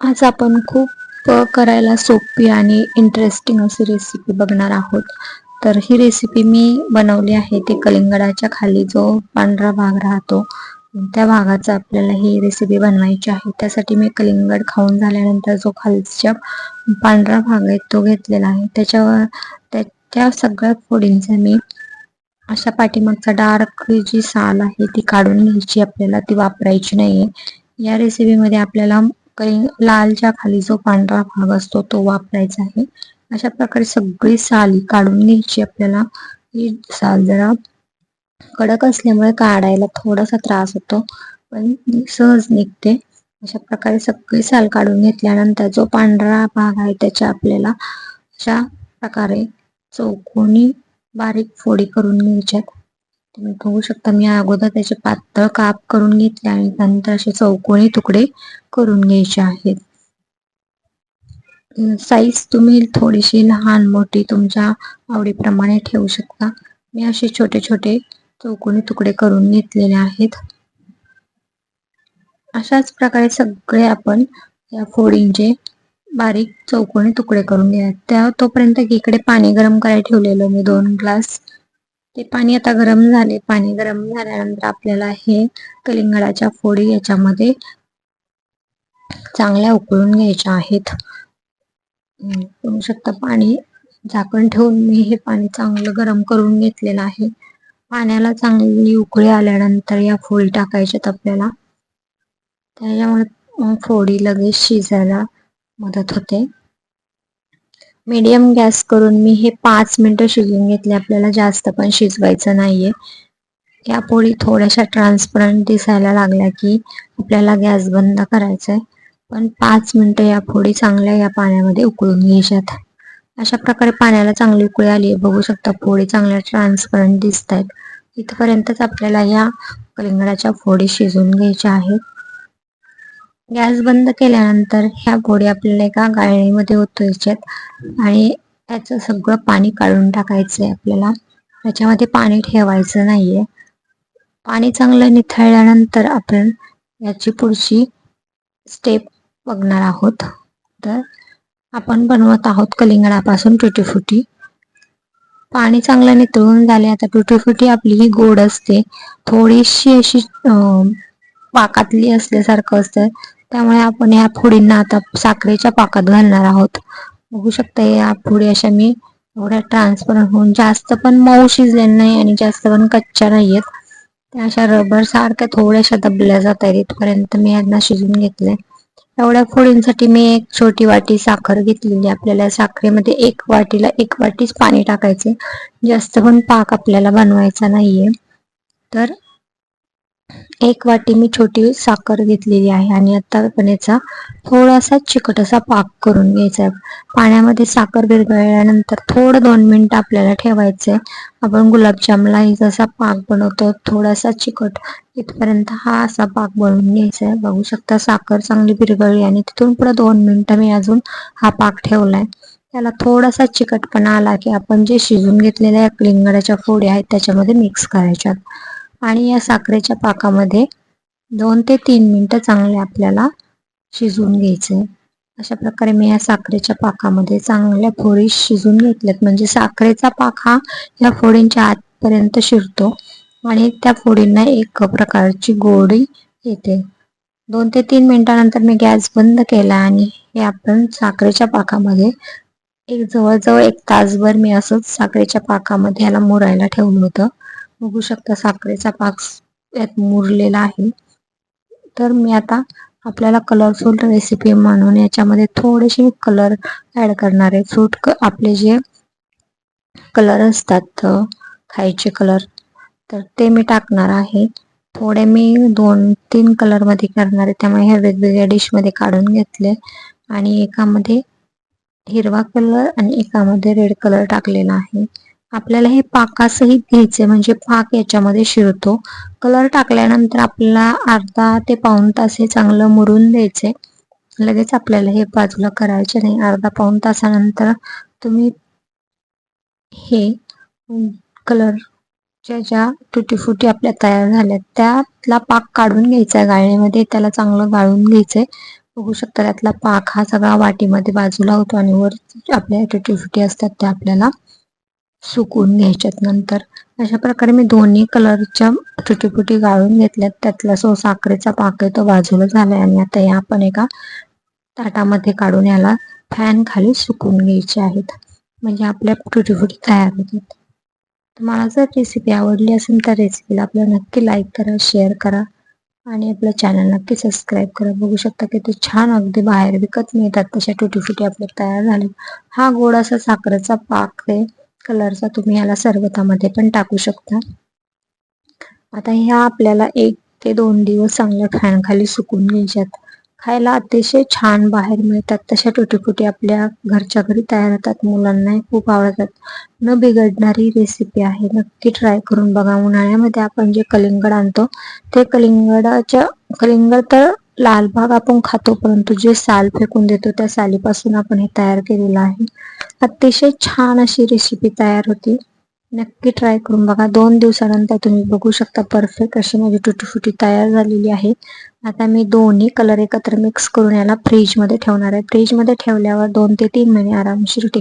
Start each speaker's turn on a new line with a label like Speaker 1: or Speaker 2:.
Speaker 1: आज आपण खूप करायला सोपी आणि इंटरेस्टिंग अशी रेसिपी बघणार आहोत. तर ही रेसिपी मी बनवली आहे ते कलिंगडाच्या खाली जो पांढरा भाग राहतो त्या भागाचा आपल्याला ही रेसिपी बनवायची आहे. त्यासाठी मी कलिंगड खाऊन झाल्यानंतर जो खालच्या पांढरा भाग आहे तो घेतलेला आहे. त्याच्यावर त्या त्या सगळ्या फोडींचा मी अशा पाठीमागचा डार्क जी साल आहे ती काढून घ्यायची. आपल्याला ती वापरायची नाहीये. या रेसिपीमध्ये आपल्याला काही लालच्या खाली जो पांढरा भाग असतो तो वापरायचा आहे. अशा प्रकारे सगळी साली काढून घ्यायची आपल्याला. ही साल जरा कडक असल्यामुळे काढायला थोडासा त्रास होतो पण सहज निघते. अशा प्रकारे सगळी साल काढून घेतल्यानंतर जो पांढरा भाग आहे त्याच्या आपल्याला अशा प्रकारे चौकोनी बारीक फोडी करून घ्यायच्यात तुम्ही बघू शकता मी अगोदर त्याचे पातळ काप करून घेतले आणि नंतर असे चौकोनी तुकडे करून घ्यायचे आहेत. साईज तुम्ही थोडीशी लहान मोठी तुमच्या आवडीप्रमाणे ठेवू शकता. मी असे छोटे छोटे चौकोनी तुकडे करून घेतलेले आहेत. अशाच प्रकारे सगळे आपण या फोडींचे बारीक चौकोनी तुकडे करून घ्या. त्या तोपर्यंत इकडे पाणी गरम करायला ठेवलेलं मी दोन ग्लास ते पाणी आता गरम झाले. पाणी गरम झाल्यानंतर आपल्याला हे कलिंगडाच्या फोडी याच्यामध्ये चांगल्या उकळून घ्यायच्या आहेत. करू शकता पाणी. झाकण ठेवून मी हे पाणी चांगलं गरम करून घेतलेलं आहे. पाण्याला चांगली उकळी आल्यानंतर या फोडी टाकायच्यात आपल्याला. त्याच्यामुळे फोडी लगेच शिजायला मदत होते. मीडियम गॅस करून मी हे पाच मिनिटं शिजवून घेतले. आपल्याला जास्त पण शिजवायचं नाहीये. या पोळी थोड्याशा ट्रान्सपरंट दिसायला लागल्या की आपल्याला गॅस बंद करायचा आहे पण पाच मिनिटं या पोळी चांगल्या या पाण्यामध्ये उकळून घ्यायच्यात. अशा प्रकारे पाण्याला चांगली उकळी आली आहे बघू शकता फोडी चांगल्या ट्रान्सपरंट दिसत आहेत इथपर्यंतच आपल्याला या कलिंगडाच्या फोडी शिजवून घ्यायच्या आहेत. गॅस बंद केल्यानंतर ह्या फोडी आपल्याला एका गाळणीमध्ये ओतवायच्यात आणि त्याचं सगळं पाणी काढून टाकायचं आहे आपल्याला. त्याच्यामध्ये पाणी ठेवायचं नाहीये. पाणी चांगलं निथळल्यानंतर आपण याची पुढची स्टेप बघणार आहोत. तर आपण बनवत आहोत कलिंगडापासून टुटीफुटी पाणी चांगलं नितळून झाले आता टुटीफुटी आपली ही गोड असते. थोडीशी अशी पाकातली असल्यासारखं असतं. त्यामुळे आपण या फोडींना आता साखरेच्या पाकात घालणार आहोत. बघू शकता या फोडी अशा मी एवढ्या ट्रान्सपरंट होऊन जास्त पण मऊ शिजले नाही आणि जास्त पण कच्च्या नाहीयेत. त्या अशा रबर सारख्या थोड्याशा दबल्या जात आहेत. इथपर्यंत मी यांना शिजून घेतले एवढ्या फोडींसाठी मी एक छोटी वाटी साखर घेतलेली आपल्याला साखरेमध्ये एक वाटीला एक वाटीच पाणी टाकायचे जास्त पण पाक आपल्याला बनवायचा नाहीये. तर एक वाटी मी छोटी साखर घेतलेली आहे आणि आता पण याचा थोडासा चिकट असा पाक करून घ्यायचा आहे. पाण्यामध्ये साखर विरघळल्यानंतर थोडं दोन मिनिटं आपल्याला ठेवायचंय. आपण गुलाबजामला जसा पाक बनवतो थोडासा चिकट इथपर्यंत हा असा पाक बनवून घ्यायचा आहे. बघू शकता साखर चांगली विरघळली आणि तिथून पुढे दोन मिनिटं मी अजून हा पाक ठेवलाय. त्याला थोडासा चिकटपणा आला की आपण जे शिजून घेतलेल्या लिंगडाच्या फोड्या आहेत त्याच्यामध्ये मिक्स करायच्यात. आणि या साखरेच्या पाकामध्ये दोन ते तीन मिनटं चांगले आपल्याला शिजवून घ्यायचे. अशा प्रकारे मी या साखरेच्या पाकामध्ये चांगल्या फोडी शिजून घेतल्यात. म्हणजे साखरेचा पाक हा या फोडींच्या आतपर्यंत शिरतो आणि त्या फोडींना एक प्रकारची गोडी येते. दोन ते तीन मिनिटानंतर मी गॅस बंद केला आणि हे आपण साखरेच्या पाकामध्ये एक जवळजवळ एक तासभर मी असंच साखरेच्या पाकामध्ये याला मुरायला ठेवलं होतं. बघू शकता साखरेचा पाक यात मुरलेला आहे. तर मी आता आपल्याला कलरफुल रेसिपी म्हणून याच्यामध्ये थोडेसे कलर ऍड करणार आहे. फ्रूट आपले जे कलर असतात खायचे कलर तर ते मी टाकणार आहे. थोडे मी दोन तीन कलरमध्ये करणार आहे. त्यामुळे हे वेगवेगळ्या डिशमध्ये काढून घेतले. आणि एकामध्ये हिरवा कलर आणि एकामध्ये रेड कलर टाकलेला आहे. आपल्याला हे पाकासहित घ्यायचे म्हणजे पाक याच्यामध्ये शिरतो. कलर टाकल्यानंतर आपल्याला अर्धा ते पाऊन तास हे चांगलं मुरून द्यायचे. लगेच आपल्याला हे बाजूला करायचे नाही. अर्धा पाऊन तासानंतर तुम्ही हे कलरच्या ज्या तुटी फुटी आपल्या तयार झाल्या त्यातला पाक काढून घ्यायचा गाळणीमध्ये. त्याला चांगलं गाळून घ्यायचंय. बघू शकता त्यातला पाक हा सगळा वाटीमध्ये बाजूला होतो आणि वर आपल्या तुटी फुटी असतात त्या आपल्याला सुकून घ्यायच्यात नंतर. अशा प्रकारे मी दोन्ही कलरच्या तुटी फुटी गाळून घेतल्यात. त्यातला सो साखरेचा पाक आहे तो बाजूला झालाय आणि आता या आपण एका ताटामध्ये काढून याला फॅन खाली सुकून घ्यायचे आहेत. म्हणजे आपल्या टुटीफुटी तयार होतात. तुम्हाला जर रेसिपी आवडली असेल तर रेसिपीला आपल्याला नक्की लाईक करा शेअर करा आणि आपलं चॅनल नक्की सबस्क्राईब करा. बघू शकता की ते छान अगदी बाहेर विकत मिळतात तशा टुटी फुटी तयार झाले हा गोड असा साखरेचा पाक आहे. कलरचा तुम्ही याला सरबतामध्ये पण टाकू शकता. आता ह्या आपल्याला एक ते दोन दिवस चांगल्या फॅनखाली सुकून घ्यायच्यात. खायला अतिशय छान बाहेर मिळतात. तशा टुटीफुटी आपल्या घरच्या घरी तयार होतात. मुलांना खूप आवडतात. न बिघडणारी रेसिपी आहे. नक्की ट्राय करून बघा. उन्हाळ्यामध्ये आपण जे कलिंगड आणतो ते कलिंगडाच्या कलिंगड तर लाल भाग आपण खातो परंतु जे साल फेकून देतो त्या सालीपासून आपण हे तयार केलेलं आहे. अतिशय छान अशी रेसिपी तयार होती. नक्की ट्राय करून बघा. दोन दिवसानंतर तुम्ही बघू शकता परफेक्ट अशी माझी टुटीफुटी तयार झालेली आहे. आता मी दोन्ही कलर एकत्र मिक्स करून याला फ्रीजमध्ये ठेवणार आहे. फ्रीजमध्ये ठेवल्यावर दोन ते तीन महिने आरामशीर टिक